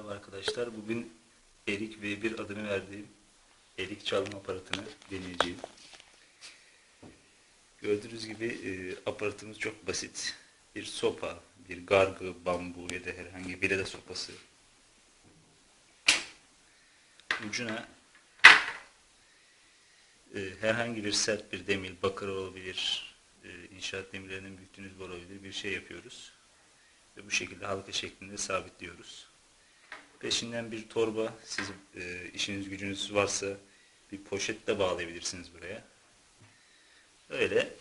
Merhaba arkadaşlar. Bugün Erik V1 adını verdiğim erik çalma aparatını deneyeceğim. Gördüğünüz gibi e, aparatımız çok basit. Bir sopa, bir gargı, bambu ya da herhangi bir de sopası. Ucuna e, herhangi bir sert bir demir, bakır olabilir, e, inşaat demirlerinin büyüttüğünüz olabilir bir şey yapıyoruz. Ve bu şekilde halka şeklinde sabitliyoruz. Peşinden bir torba, sizin e, işiniz gücünüz varsa bir poşet de bağlayabilirsiniz buraya. Öyle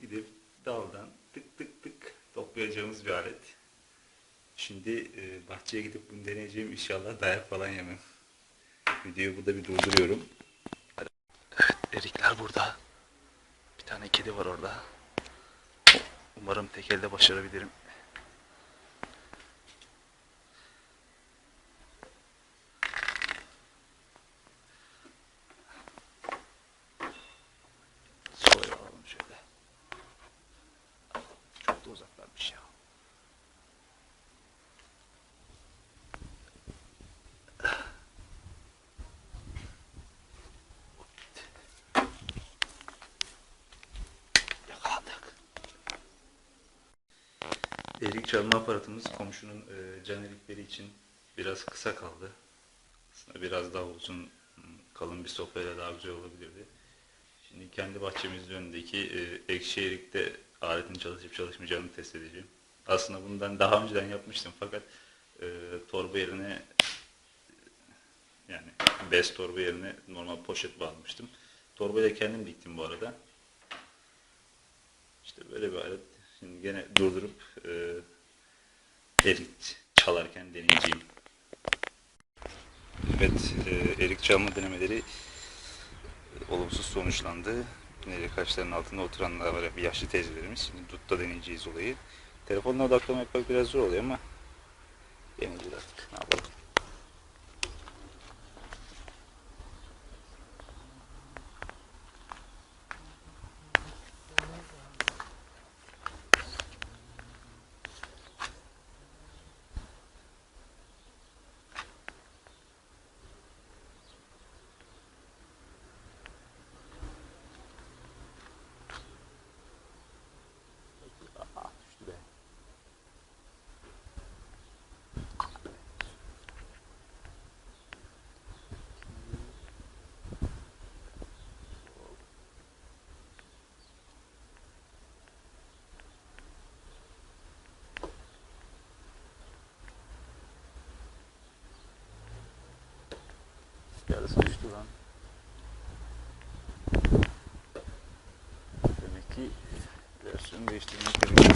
gidip daldan tık tık tık toplayacağımız bir alet. Şimdi e, bahçeye gidip bunu deneyeceğim. İnşallah dayak falan yemem. Videoyu burada bir durduruyorum. Evet, erikler burada. Bir tane kedi var orada. Umarım tek elde başarabilirim. Erik çalma aparatımız komşunun e, can erikleri için biraz kısa kaldı. Aslında biraz daha uzun, kalın bir sopayla daha güzel olabilirdi. Şimdi kendi bahçemizin önündeki e, ekşi erikte aletin çalışıp çalışmayacağını test edeceğim. Aslında bundan daha önceden yapmıştım fakat e, torba yerine yani bez torba yerine normal poşet bağlamıştım. Torbayı da kendim diktim bu arada. İşte böyle bir alet. Şimdi gene durdurup e, erik çalarken deneyeceğim. Evet, e, erik çalma denemeleri e, olumsuz sonuçlandı. Erik kaşlarının altında oturanlar var, bir yaşlı teyzelerimiz. Şimdi dutta deneyeceğiz olayı. Telefonla odaklama yapmak biraz zor oluyor ama deneyeceğiz artık. deixa-me ver isto.